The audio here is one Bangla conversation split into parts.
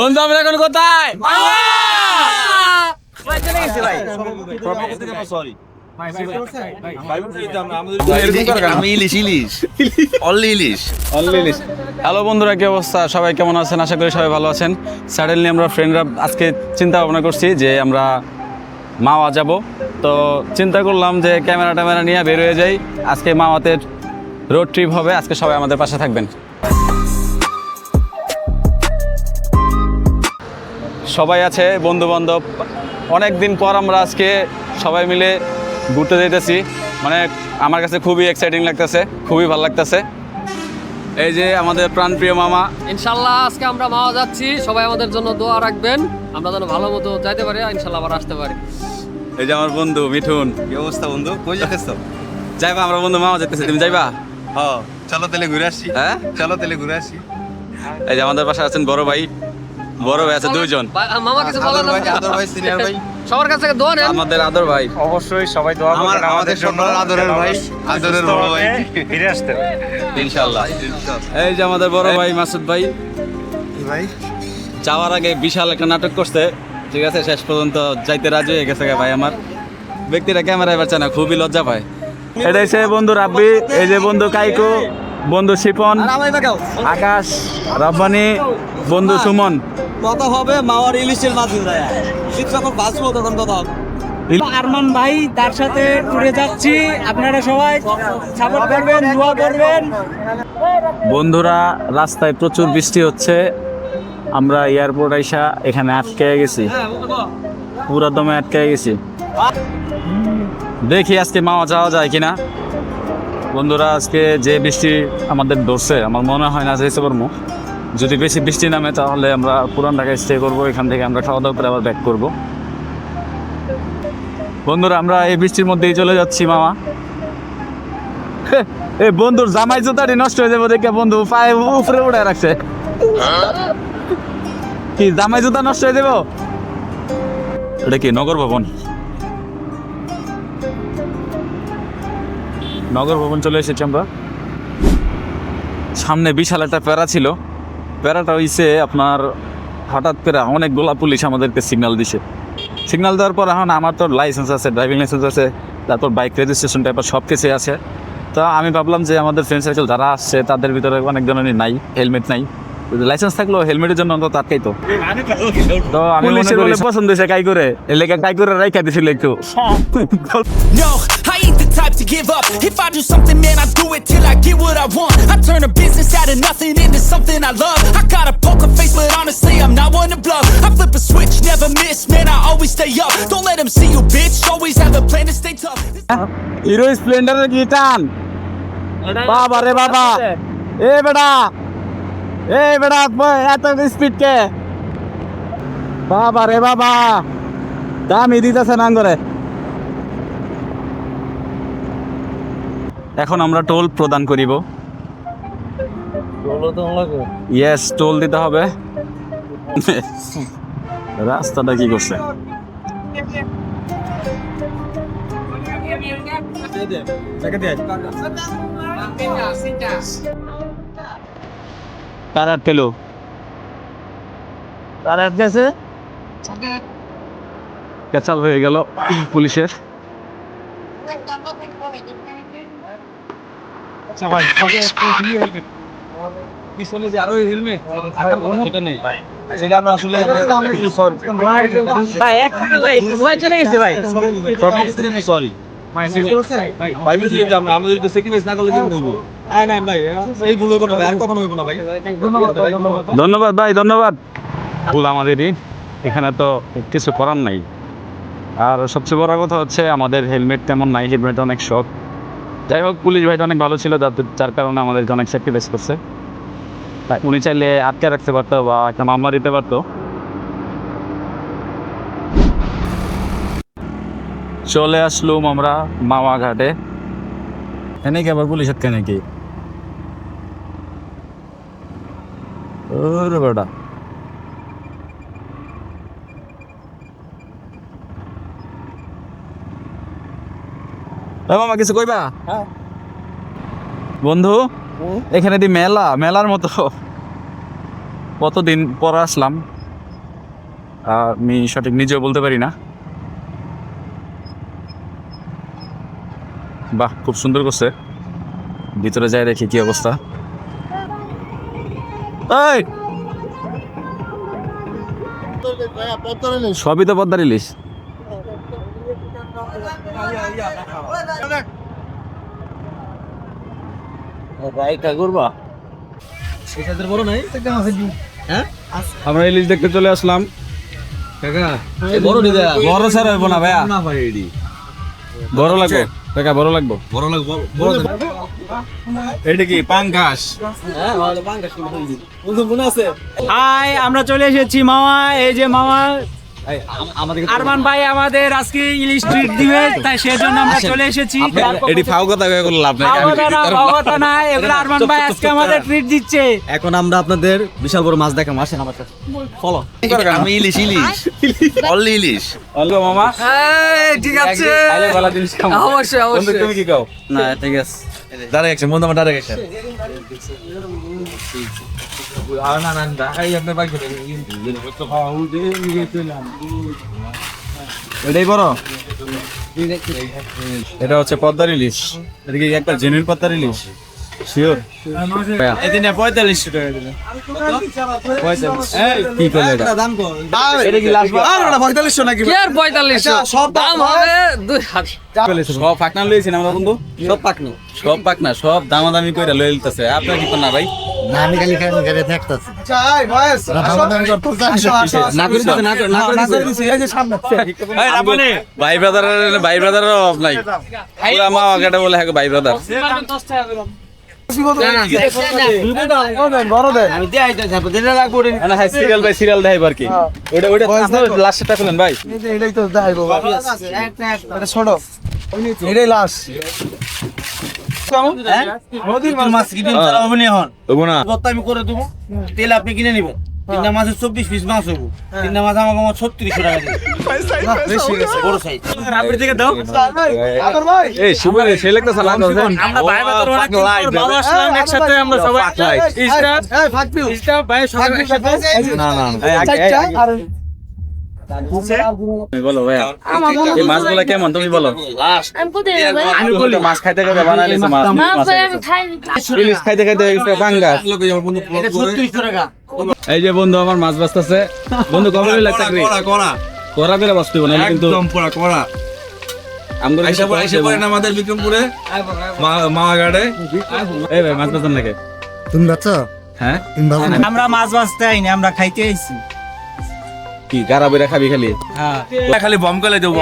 বন্ধু আমরা এখন কোথায়? হ্যালো বন্ধুরা কি অবস্থা? সবাই কেমন আছেন? আশা করি সবাই ভালো আছেন। সাডেনলি আমরা ফ্রেন্ডরা আজকে চিন্তা ভাবনা করছি যে আমরা মাওয়া যাব। তো চিন্তা করলাম যে ক্যামেরা ট্যামেরা নিয়ে বের হয়ে যাই। আজকে মাওয়াতে রোড ট্রিপ হবে। আজকে সবাই আমাদের পাশে থাকবেন। সবাই আছে বন্ধু বান্ধব অনেক দিন পর আমরা আজকে সবাই মিলে ঘুরতে যেতেছি মানে আমার কাছে খুবই এক্সাইটিং লাগতেছে খুবই ভালো লাগতেছে। এই যে আমাদের প্রাণপ্রিয় মামা। ইনশাল্লাহ আজকে আমরা মাওয়া যাচ্ছি সবাই আমাদের জন্য দোয়া রাখবেন। আমরা যেন ভালো মতো যাইতে পারি ইনশাল্লাহ আবার আসতে পারি। এই যে আমার বন্ধু মিঠুন। কি অবস্থা বন্ধু? কই যাচ্ছ যাইবা আমরা বন্ধু মামা যেতেছি তুমি যাইবা? হ্যাঁ চলো তাহলে ঘুরে আসি। হ্যাঁ? চলো তাহলে ঘুরে আসি। এই যে আমাদের পাশে আছেন বড় ভাই। বড় ভাই আছে দুইজন। ভাই, মামা কিছু বলেন ভাই আদর ভাই সিনিয়র ভাই। সবার কাছ থেকে দোয়া নেন। আমাদের আদর ভাই। অবশ্যই সবাই দোয়া করবেন আমাদের জন্য। আদরের ভাই আদরের বড় ভাই। ফিরে আসতে হবে। ইনশাল্লাহ এই যে আমাদের বড় ভাই মাসুদ ভাই। ভাই? যাওয়ার আগে বিশাল একটা নাটক করছে। ঠিক আছে শেষ পর্যন্ত যাইতে রাজি হয়ে গেছে গা ভাই আমার। ব্যক্তিরা ক্যামেরায় পাচ্ছে না খুবই লজ্জা পায়। এটাই সে বন্ধু রাব্বি এই যে বন্ধু কাইকো বন্ধু শিপন আকাশ রব্বানি বন্ধু সুমন। কথা হবে মাওয়ার ইলিশের মাছ শীত যখন বাঁচবো তখন কথা হবে। আরমান ভাই তার সাথে যাচ্ছি। আপনারা সবাই সাপোর্ট করবেন দোয়া করবেন। বন্ধুরা রাস্তায় প্রচুর বৃষ্টি হচ্ছে। আমরা এয়ারপোর্ট আইসা এখানে আটকে গেছি। পুরা দমে আটকে গেছি। দেখি আজকে মাওয়া যাওয়া যায় কিনা। বন্ধুরা আজকে যে বৃষ্টি আমাদের ধরছে আমার মনে হয় না যেতে পারব যদি বেশি বৃষ্টি নামে তাহলে আমরা পুরান ঢাকায় স্টে করব, এখান থেকে আমরা খাওয়া দাওয়া করে আবার ব্যাক করব। বন্ধুরা, আমরা এই বৃষ্টির মধ্যেই চলে যাচ্ছি, মামা। এই বন্ধুর জামাই জুতাটি নষ্ট হয়ে যাবে দেখে বন্ধু পায়ে উপরে উঠে রাখছে। কি, জামাই জুতা নষ্ট হয়ে যাব? এটা কি নগর ভবন? নগর ভবন চলে এসেছি আমরা। সামনে বিশাল একটা প্যারা ছিল। প্যারাটা হইছে আপনার হঠাৎ করে অনেক গোলা পুলিশ আমাদেরকে সিগনাল দিছে। সিগনাল দেওয়ার পর এখন আমার তো লাইসেন্স আছে ড্রাইভিং লাইসেন্স আছে, তারপর বাইক রেজিস্ট্রেশন পেপার সব কিছুই আছে। তো আমি ভাবলাম যে আমাদের ফ্রেন্ড সার্কেল যারা আসছে, তাদের ভিতরে অনেক ধরনের নাই হেলমেট নাই। লাইসেন্স থাকলেও হেলমেটের জন্য অন্তত আটকাই তো তো আমি মনে করি পছন্দ হয়েছে কাই করে এলাকা কাই করে রাইখা দিছিল একটু I type to give up. If I do something, man, I do it till I get what I want. I turn a business out of nothing into something I love. I got a poker face, but honestly, I'm not one to bluff. I flip a switch, never miss, man, I always stay up. Don't let them see you, bitch. Always have a plan to stay tough. Hero স্প্লেন্ডারের কি টান বাবা রে বাবা এ বেটা এ বেটা এত স্পিড কে? বাবা রে বাবা দামি দিতেছে না করে এখন আমরা টোল প্রদান করিব। ইয়েস টোল দিতে হবে। রাস্তাটা কি করছে? কার আটকেলো কার আটকেছে ক্যাচাল হয়ে গেল পুলিশের পিছনে যে আরও হেলমেট সেটা নেই সরি আমাদের সেক্রিফাইস না করলে কি ধন্যবাদ ভাই। ধন্যবাদ। ভুল আমাদেরই এখানে তো কিছু করার নাই। আর সবচেয়ে বড় কথা হচ্ছে আমাদের হেলমেট তেমন নাই হেলমেট অনেক শখ। যাই হোক পুলিশ ভাইটা অনেক ভালো ছিল যার কারণে আমাদেরকে অনেক স্যাক্রিফাইস করছে। তাই উনি চাইলে আটকে রাখতে পারতো বা একটা মামলা দিতে পারতো। চলে আসলুম আমরা মামা ঘাটে এনে কি আবার পুলিশ আটকে নাকি? ওরে বেটা মামা কিছু কইবা বন্ধু এখানে দি মেলা মেলার মতো কতদিন পর আসলাম আমি সঠিক নিজেও বলতে পারি না বাহ খুব সুন্দর করছে ভিতরে যাই দেখি কি অবস্থা এই! সবই তো পদ্মার ইলিশ। আমরা ইলিশ দেখতে চলে আসলাম। বড় নিদা বড় স্যার হইব না ভাইয়া। বড় লাগবো। কাকা বড় লাগবো? বড় লাগবে বড় এটা কি পাঙ্কাশ হাই আমরা চলে এসেছি মামা। এই যে মামা আরমান ভাই আমাদের আজকে ইলিশ ট্রিট দিবে তাই সেজন্য আমরা চলে এসেছি। এটি ফাউ কথা কয়ে কোনো লাভ নাই ভাগবত না না এগুলো আরমান ভাই আজকে আমাদের ট্রিট দিচ্ছে। এখন আমরা আপনাদের বিশাল বড় মাছ দেখাম আসেন আমার সাথে ফলো আমি ইলিশ ইলিশ। অনলি ইলিশ। অল্প মামা। ঠিক আছে। ভালো জিনিস অবশ্যই অবশ্যই। তুমি কি খাও? না ঠিক আছে। দাঁড়া গেছে বন্ধু আমার দাঁড়া গেছে এটাই বড় এটা হচ্ছে পদ্মার ইলিশ। এটা কি একটা জেনুইন পদ্মার ইলিশ। শিওর এদিনে পঁয়তাল্লিশশো টাকা দিলে। কি করলে এটা? এটা কি লাস্ট পঁয়তাল্লিশশো নাকি? আর পঁয়তাল্লিশশো? সব দাম হবে দুই হাজার সব ফাকনা লইছি না আমরা বন্ধু? সব পাকনো। সব পাকনা সব দামাদামি কইরা লই লইতাছে। আপনার কি না ভাই? আমি খালি খালি খালি থাকতাছি। না করে দিতে, না করে- না করে দিতে। ভাই ব্রাদার ভাই ব্রাদার অভাব নাই। পুরা মা আগাটা বলে হ্যাঁ ভাই ব্রাদার। আমি দিয়ে আইতে যাব, দিলে লাগবো রে। না সিরিয়াল ভাই নদীর মাছ কি ডিম ছাড়া হবে নি এখন? ওগো না কত আমি করে দেবো তেল আপনি কিনে নিবেন তিনটা মাছের চব্বিশ পিস মাছ হব তিনটা মাছ আমাকে আমার ছত্রিশশো টাকা দিবে বলো ভাই এই মাছগুলো কেমন? তুমি বলো। আমি বলি। মাছ খাইতে খাইতে মাছ। ইলিশ খাইতে খাইতে যে বন্ধু আমার মাছ বাঁচতেছে। বন্ধু কবে চাকরি করা করা বাঁচতে হবে না কিন্তু একদম করা আমাদের বিক্রমপুরে? মামাঘাটে? এই ভাই মাছ বাঁচান নাকি? তুমি যাচ্ছ হ্যাঁ? আমরা মাছ বাঁচতে আইনি আমরা খাইতে আইছি। কি গারা বইরা খাবি খালি? খালি বম করে দেবো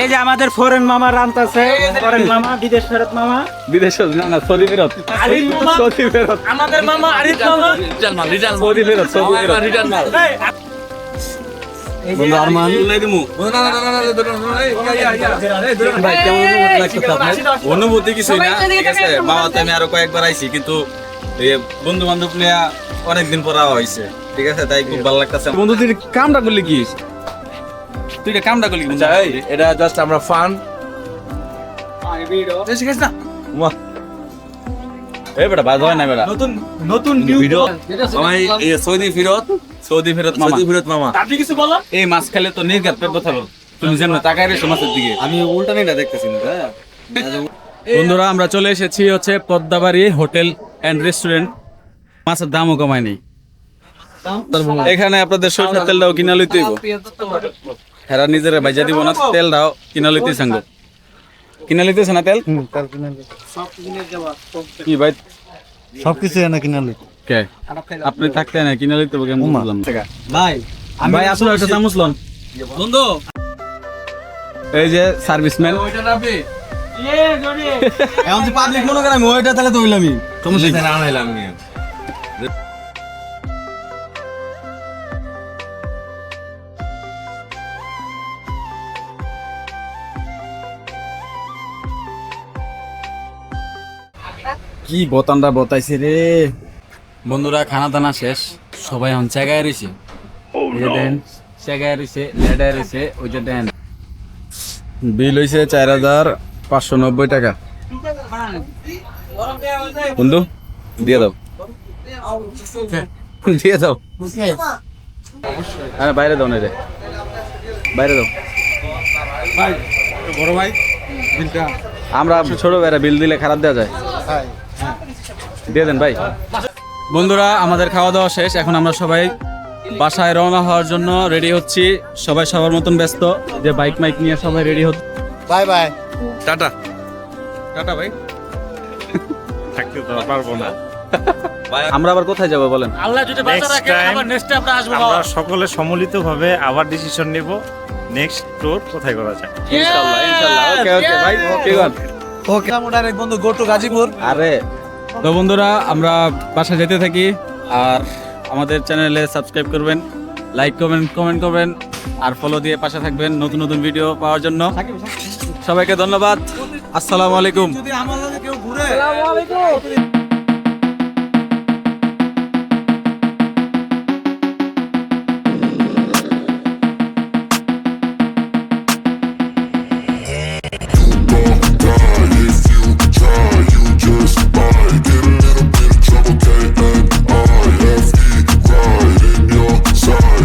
এই যে আমাদের ফরেন মামা রান্তাছে ফরেন মামা বিদেশ ফেরত মামা। বিদেশ না না সৌদি ফেরত। আরিফ মামা সৌদি ফেরত। আমাদের মামা আরিফ মামা। সৌদি ফেরত সৌদি ফেরত। এই, বন্ধু আরমান। অনুভূতি লাগতেছে আপনার অনুভূতি কিছুই না। ঠিক আছে মামাতে আমি আরও কয়েকবার আইছি কিন্তু বন্ধু বান্ধব নিয়ে অনেকদিন পর হয়েছে ঠিক আছে তাই খুব ভালো লাগতেছে। বন্ধু তুই কামটা করলি কি? তুই এটা কামটা করলি বন্ধু? এটা জাস্ট আমরা ফান এই বেটা বাজ হয় না বেটা। নতুন নতুন ভিডিও আমায় এই সৌদি ফেরত সৌদি ফেরত মামা। ফিরত মামা। আপনি কিছু বলো। এই মাছ খেলে তো পেট তুমি রেছো মাছের দিকে। আমি উল্টা নেটা দেখতেছি না হ্যাঁ বন্ধুরা আমরা চলে এসেছি হচ্ছে পদ্মাবাড়ি হোটেল এন্ড রেস্টুরেন্ট মাছের দামও কমায় নেই। এখানে আপনাদের সরষের তেলটাও কিনা লইতে হেরা নিজেরা ভাইজা দিব না তেলটাও কিনা লইতে সাঙ্গ কিনা লইতেছে না তেল? কি ভাই? সবকিছু এনে কিনে লই কে? আপনি থাকতে না কিনা লইতে কেমন বুঝলাম না। ভাই ভাই আসলে একটা চামচ লন। বন্ধু। এই যে সার্ভিসম্যান। ওইটা রাখবি এখন যে পাবলিক মনে করে আমি ওইটা তাহলে তো হইলামই। সমস্যা না আনাইলাম কি বতানটা বতাইছে রে? বন্ধুরা খানা দানা শেষ। সবাই এখন জায়গায় রয়েছে দেন জায়গায় রয়েছে লেডায় রয়েছে ওই যে দেন। বিল হয়েছে চার হাজার পাঁচশো নব্বই টাকা। বন্ধু দিয়ে দাও। দিয়ে দাও। হ্যাঁ বাইরে দাও না রে। বাইরে দাও। বড় ভাই বিলটা আমরা ছোট ভাইরা বিল দিলে খারাপ দেওয়া যায়। দিয়ে দেন ভাই। বন্ধুরা আমাদের খাওয়া দাওয়া শেষ। এখন আমরা সবাই বাসায় রওনা হওয়ার জন্য রেডি হচ্ছি। সবাই সবার মতন ব্যস্ত যে বাইক মাইক নিয়ে সবাই রেডি হচ্ছে। Bye bye. টাটা। টাটা ভাই। থাকতে তো পারব না। আমরা আবার কোথায় যাব বলেন? আল্লাহ যদি Next time আমরা সকলে সম্মিলিতভাবে আবার ডিসিশন নেব। নেক্সট ট্যুর কোথায় করা যায়? ইনশাআল্লাহ ইনশাআল্লাহ ওকে ওকে ভাই ওকে আমার এক বন্ধু গো টু গাজীপুর আরে তো বন্ধুরা আমরা বাসা যেতে থাকি আর আমাদের চ্যানেলে সাবস্ক্রাইব করবেন লাইক করবেন কমেন্ট করবেন আর ফলো দিয়ে পাশে থাকবেন নতুন নতুন ভিডিও পাওয়ার জন্য। সবাইকে ধন্যবাদ। আসসালামু আলাইকুম।